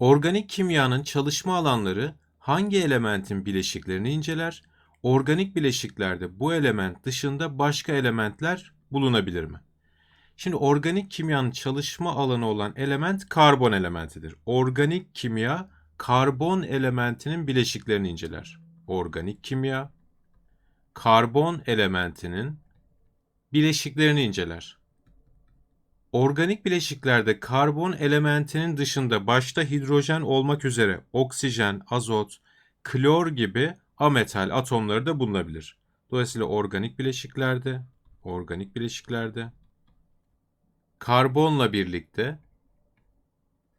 Organik kimyanın çalışma alanları hangi elementin bileşiklerini inceler? Organik bileşiklerde bu element dışında başka elementler bulunabilir mi? Şimdi organik kimyanın çalışma alanı olan element karbon elementidir. Organik kimya karbon elementinin bileşiklerini inceler. Organik kimya karbon elementinin bileşiklerini inceler. Organik bileşiklerde karbon elementinin dışında başta hidrojen olmak üzere oksijen, azot, klor gibi ametal atomları da bulunabilir. Dolayısıyla organik bileşiklerde, organik bileşiklerde karbonla birlikte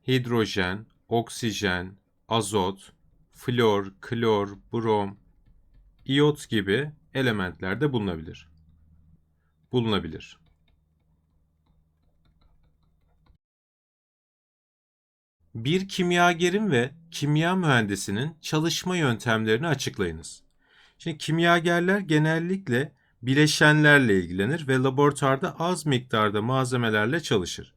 hidrojen, oksijen, azot, flor, klor, brom, iyot gibi elementler de bulunabilir. Bulunabilir. Bir kimyagerin ve kimya mühendisinin çalışma yöntemlerini açıklayınız. Şimdi kimyagerler genellikle bileşenlerle ilgilenir ve laboratuvarda az miktarda malzemelerle çalışır.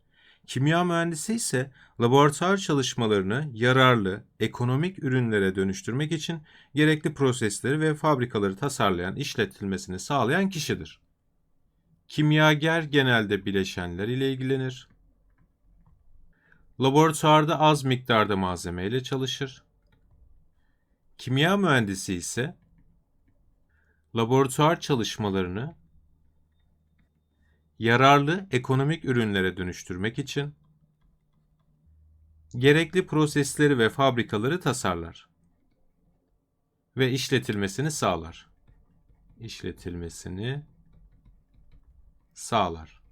Kimya mühendisi ise laboratuvar çalışmalarını yararlı, ekonomik ürünlere dönüştürmek için gerekli prosesleri ve fabrikaları tasarlayan, işletilmesini sağlayan kişidir. Kimyager genelde bileşenler ile ilgilenir. Laboratuvarda az miktarda malzeme çalışır. Kimya mühendisi ise laboratuvar çalışmalarını yararlı ekonomik ürünlere dönüştürmek için gerekli prosesleri ve fabrikaları tasarlar ve işletilmesini sağlar. İşletilmesini sağlar.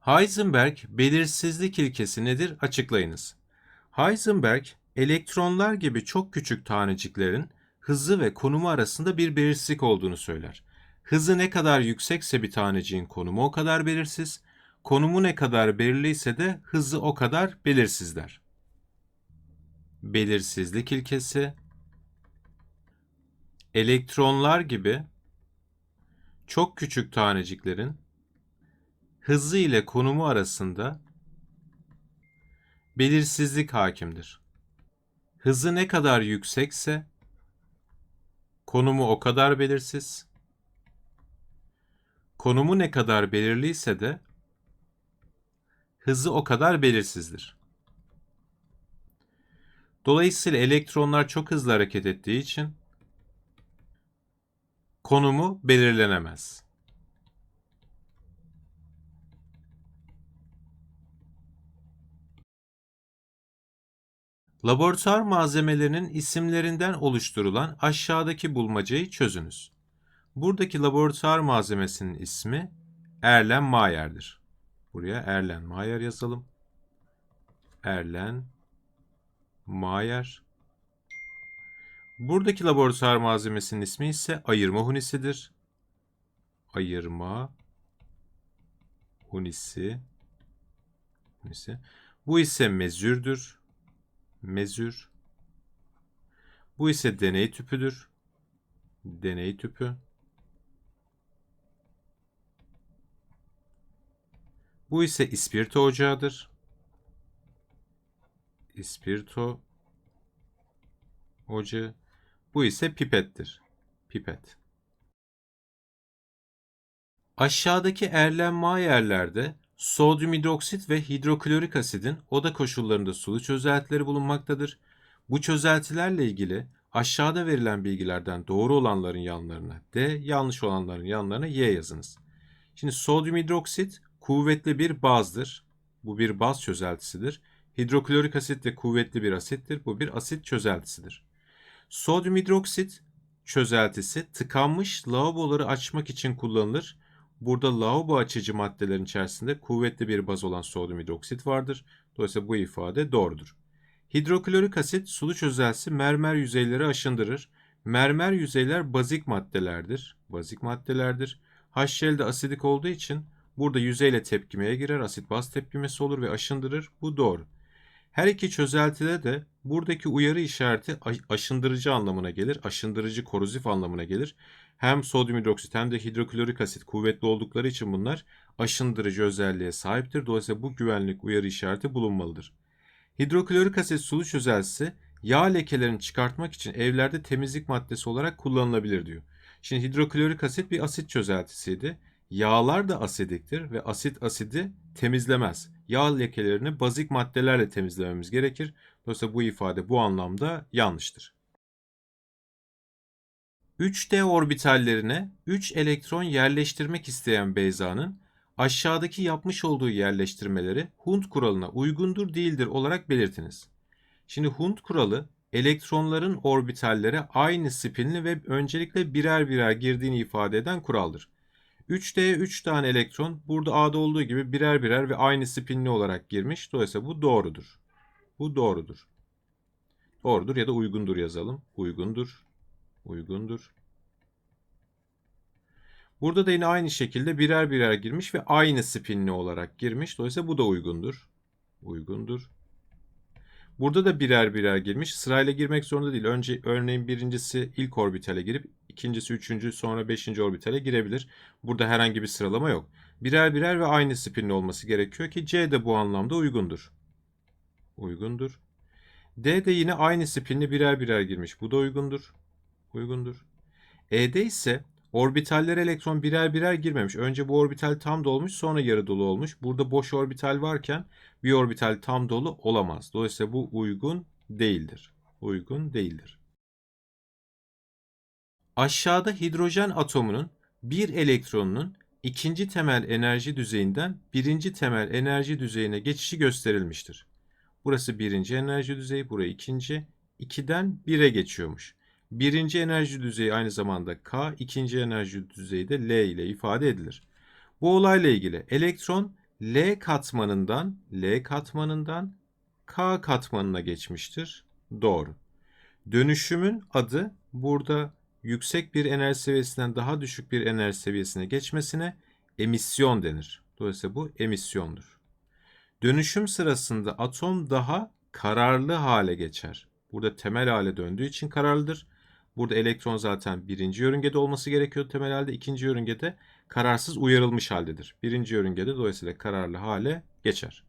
Heisenberg belirsizlik ilkesi nedir? Açıklayınız. Heisenberg, elektronlar gibi çok küçük taneciklerin hızı ve konumu arasında bir belirsizlik olduğunu söyler. Hızı ne kadar yüksekse bir taneciğin konumu o kadar belirsiz, konumu ne kadar belirliyse de hızı o kadar belirsiz der. Belirsizlik ilkesi elektronlar gibi çok küçük taneciklerin hızı ile konumu arasında belirsizlik hakimdir. Hızı ne kadar yüksekse konumu o kadar belirsiz. Konumu ne kadar belirliyse de hızı o kadar belirsizdir. Dolayısıyla elektronlar çok hızlı hareket ettiği için konumu belirlenemez. Laboratuvar malzemelerinin isimlerinden oluşturulan aşağıdaki bulmacayı çözünüz. Buradaki laboratuvar malzemesinin ismi Erlenmayer'dir. Buraya Erlenmayer yazalım. Erlenmayer. Buradaki laboratuvar malzemesinin ismi ise ayırma hunisidir. Ayırma hunisi. hunisi. Bu ise mezürdür. Mezür. Bu ise deney tüpüdür. Deney tüpü. Bu ise ispirto ocağıdır. İspirto ocağı. Bu ise pipettir. Pipet. Aşağıdaki erlenme yerlerde sodyum hidroksit ve hidroklorik asidin oda koşullarında sulu çözeltileri bulunmaktadır. Bu çözeltilerle ilgili aşağıda verilen bilgilerden doğru olanların yanlarına D, yanlış olanların yanlarına Y yazınız. Şimdi sodyum hidroksit kuvvetli bir bazdır. Bu bir baz çözeltisidir. Hidroklorik asit de kuvvetli bir asittir. Bu bir asit çözeltisidir. Sodyum hidroksit çözeltisi tıkanmış lavaboları açmak için kullanılır. Burada lavabo açıcı maddelerin içerisinde kuvvetli bir baz olan sodyum hidroksit vardır. Dolayısıyla bu ifade doğrudur. Hidroklorik asit sulu çözeltisi mermer yüzeyleri aşındırır. Mermer yüzeyler bazik maddelerdir. Bazik maddelerdir. HCl asidik olduğu için burada yüzeyle tepkimeye girer. Asit baz tepkimesi olur ve aşındırır. Bu doğru. Her iki çözeltide de buradaki uyarı işareti aşındırıcı anlamına gelir. Aşındırıcı korozif anlamına gelir. Hem sodyum hidroksit hem de hidroklorik asit kuvvetli oldukları için bunlar aşındırıcı özelliğe sahiptir. Dolayısıyla bu güvenlik uyarı işareti bulunmalıdır. Hidroklorik asit sulu çözeltisi yağ lekelerini çıkartmak için evlerde temizlik maddesi olarak kullanılabilir diyor. Şimdi hidroklorik asit bir asit çözeltisiydi. Yağlar da asidiktir ve asit asidi temizlemez. Yağ lekelerini bazik maddelerle temizlememiz gerekir. Dolayısıyla bu ifade bu anlamda yanlıştır. 3D orbitallerine 3 elektron yerleştirmek isteyen Beyza'nın aşağıdaki yapmış olduğu yerleştirmeleri Hund kuralına uygundur değildir olarak belirtiniz. Şimdi Hund kuralı elektronların orbitallere aynı spinli ve öncelikle birer birer girdiğini ifade eden kuraldır. 3D'ye 3 tane elektron burada A'da olduğu gibi birer birer ve aynı spinli olarak girmiş. Dolayısıyla bu doğrudur. Bu doğrudur. Doğrudur ya da uygundur yazalım. Uygundur. Uygundur. Burada da yine aynı şekilde birer birer girmiş ve aynı spinli olarak girmiş. Dolayısıyla bu da uygundur. Uygundur. Burada da birer birer girmiş. Sırayla girmek zorunda değil. Önce örneğin birincisi ilk orbitale girip ikincisi üçüncü sonra beşinci orbitale girebilir. Burada herhangi bir sıralama yok. Birer birer ve aynı spinli olması gerekiyor ki C de bu anlamda uygundur. Uygundur. D de yine aynı spinli birer birer girmiş. Bu da uygundur. Uygundur. E'de ise orbitallere elektron birer birer girmemiş. Önce bu orbital tam dolmuş sonra yarı dolu olmuş. Burada boş orbital varken bir orbital tam dolu olamaz. Dolayısıyla bu uygun değildir. Uygun değildir. Aşağıda hidrojen atomunun bir elektronunun ikinci temel enerji düzeyinden birinci temel enerji düzeyine geçişi gösterilmiştir. Burası birinci enerji düzeyi, burası ikinci. 2'den 1'e geçiyormuş. Birinci enerji düzeyi aynı zamanda K, ikinci enerji düzeyi de L ile ifade edilir. Bu olayla ilgili elektron L katmanından L katmanından K katmanına geçmiştir. Doğru. Dönüşümün adı burada yüksek bir enerji seviyesinden daha düşük bir enerji seviyesine geçmesine emisyon denir. Dolayısıyla bu emisyondur. Dönüşüm sırasında atom daha kararlı hale geçer. Burada temel hale döndüğü için kararlıdır. Burada elektron zaten birinci yörüngede olması gerekiyor temel halde. ikinci yörüngede kararsız uyarılmış haldedir. Birinci yörüngede dolayısıyla kararlı hale geçer.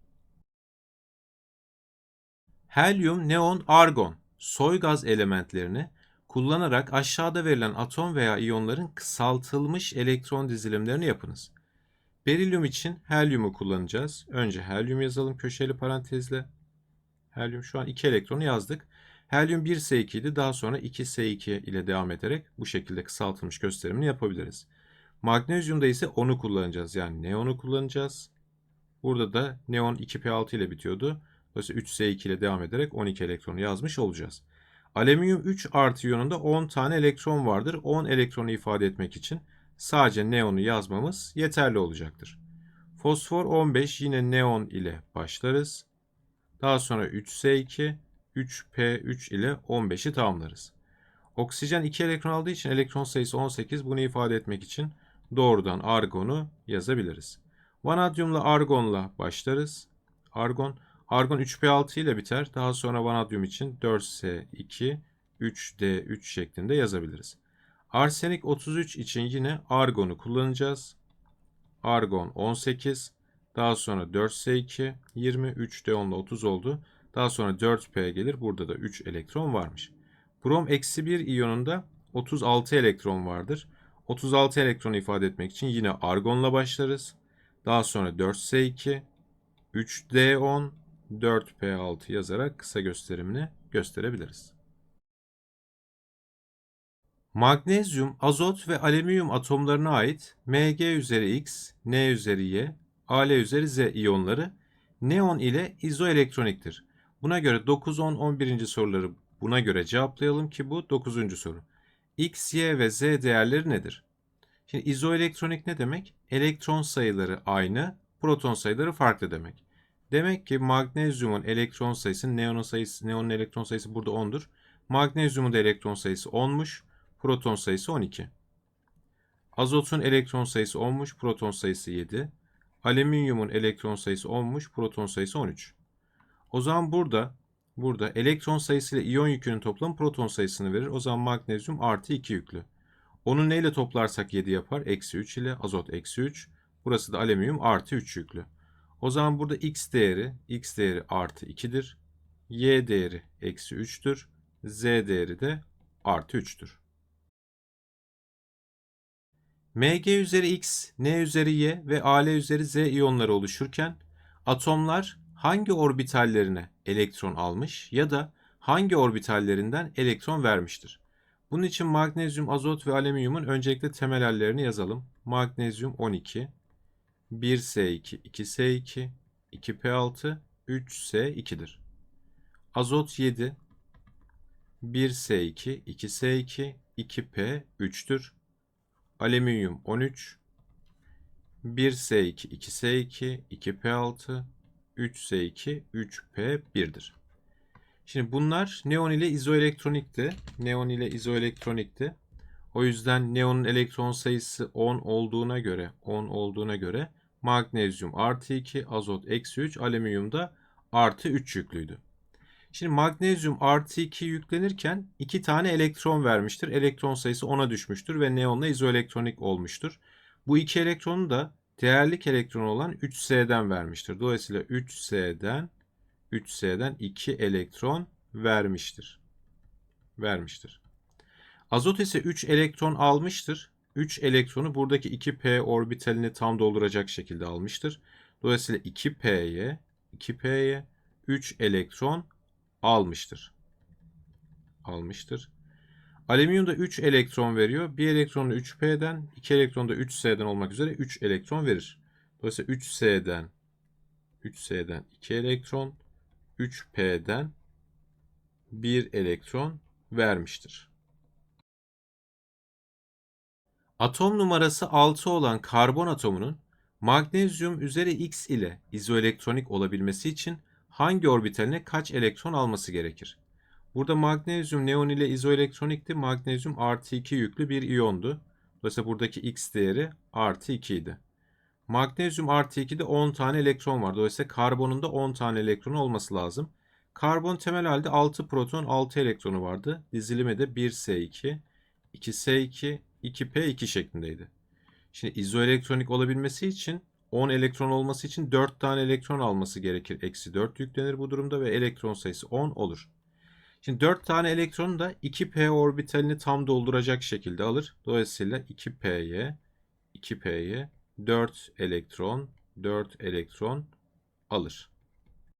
Helyum, neon, argon soy gaz elementlerini kullanarak aşağıda verilen atom veya iyonların kısaltılmış elektron dizilimlerini yapınız. Berilyum için helyumu kullanacağız. Önce helyum yazalım köşeli parantezle. Helyum şu an 2 elektronu yazdık. Helyum 1S2 idi. Daha sonra 2S2 ile devam ederek bu şekilde kısaltılmış gösterimini yapabiliriz. Magnezyumda ise onu kullanacağız. Yani neonu kullanacağız. Burada da neon 2P6 ile bitiyordu. Dolayısıyla 3S2 ile devam ederek 12 elektronu yazmış olacağız. Alüminyum 3 artı iyonunda 10 tane elektron vardır. 10 elektronu ifade etmek için sadece neonu yazmamız yeterli olacaktır. Fosfor 15 yine neon ile başlarız. Daha sonra 3S2, 3P3 ile 15'i tamamlarız. Oksijen 2 elektron aldığı için elektron sayısı 18. Bunu ifade etmek için doğrudan argonu yazabiliriz. Vanadyumla argonla başlarız. Argon Argon 3P6 ile biter. Daha sonra vanadyum için 4S2, 3D3 şeklinde yazabiliriz. Arsenik 33 için yine argonu kullanacağız. Argon 18, daha sonra 4S2, 20, 3D10 ile 30 oldu. Daha sonra 4P gelir. Burada da 3 elektron varmış. Brom eksi 1 iyonunda 36 elektron vardır. 36 elektronu ifade etmek için yine argonla başlarız. Daha sonra 4S2, 3D10, 4P6 yazarak kısa gösterimini gösterebiliriz. Magnezyum, azot ve alüminyum atomlarına ait Mg üzeri X, N üzeri Y, Al üzeri Z iyonları neon ile izoelektroniktir. Buna göre 9, 10, 11. soruları buna göre cevaplayalım ki bu 9. soru. X, Y ve Z değerleri nedir? Şimdi izoelektronik ne demek? Elektron sayıları aynı, proton sayıları farklı demek. Demek ki magnezyumun elektron sayısı, neonun sayısı, neonun elektron sayısı burada 10'dur. Magnezyumun da elektron sayısı 10'muş, proton sayısı 12. Azotun elektron sayısı 10'muş, proton sayısı 7. Alüminyumun elektron sayısı 10'muş, proton sayısı 13. O zaman burada burada elektron sayısı ile iyon yükünün toplamı proton sayısını verir. O zaman magnezyum artı 2 yüklü. Onu neyle toplarsak 7 yapar? Eksi 3 ile azot eksi 3. Burası da alüminyum artı 3 yüklü. O zaman burada x değeri, x değeri artı 2'dir. Y değeri eksi 3'tür. Z değeri de artı 3'tür. Mg üzeri x, N üzeri y ve Al üzeri z iyonları oluşurken atomlar hangi orbitallerine elektron almış ya da hangi orbitallerinden elektron vermiştir? Bunun için magnezyum, azot ve alüminyumun öncelikle temel hallerini yazalım. Magnezyum 12, 1S2, 2S2, 2P6, 3S2'dir. Azot 7, 1S2, 2S2, 2P3'tür. Alüminyum 13, 1S2, 2S2, 2P6, 3S2, 3P1'dir. Şimdi bunlar neon ile izoelektronikti. Neon ile izoelektronikti. O yüzden neonun elektron sayısı 10 olduğuna göre 10 olduğuna göre magnezyum artı 2, azot eksi 3, alüminyum da artı 3 yüklüydü. Şimdi magnezyum artı 2 yüklenirken 2 tane elektron vermiştir. Elektron sayısı 10'a düşmüştür ve neonla izoelektronik olmuştur. Bu iki elektronu da değerlik elektron olan 3S'den vermiştir. Dolayısıyla 3S'den 3S'den 2 elektron vermiştir. Vermiştir. Azot ise 3 elektron almıştır. 3 elektronu buradaki 2p orbitalini tam dolduracak şekilde almıştır. Dolayısıyla 2p'ye 2p'ye 3 elektron almıştır. Almıştır. Alüminyum da 3 elektron veriyor. Bir elektron da 3p'den, 2 elektron da 3s'den olmak üzere 3 elektron verir. Dolayısıyla 3s'den 3s'den 2 elektron, 3p'den 1 elektron vermiştir. Atom numarası 6 olan karbon atomunun magnezyum üzeri x ile izoelektronik olabilmesi için hangi orbitaline kaç elektron alması gerekir? Burada magnezyum neon ile izoelektronikti. Magnezyum artı 2 yüklü bir iyondu. Dolayısıyla buradaki x değeri artı 2 idi. Magnezyum artı 2'de 10 tane elektron var. Dolayısıyla karbonun da 10 tane elektron olması lazım. Karbon temel halde 6 proton 6 elektronu vardı. Dizilimi de 1s2, 2s2, 2p2 şeklindeydi. Şimdi izoelektronik olabilmesi için 10 elektron olması için 4 tane elektron alması gerekir. Eksi 4 yüklenir bu durumda ve elektron sayısı 10 olur. Şimdi 4 tane elektronu da 2p orbitalini tam dolduracak şekilde alır. Dolayısıyla 2p'ye 2p'ye 4 elektron 4 elektron alır.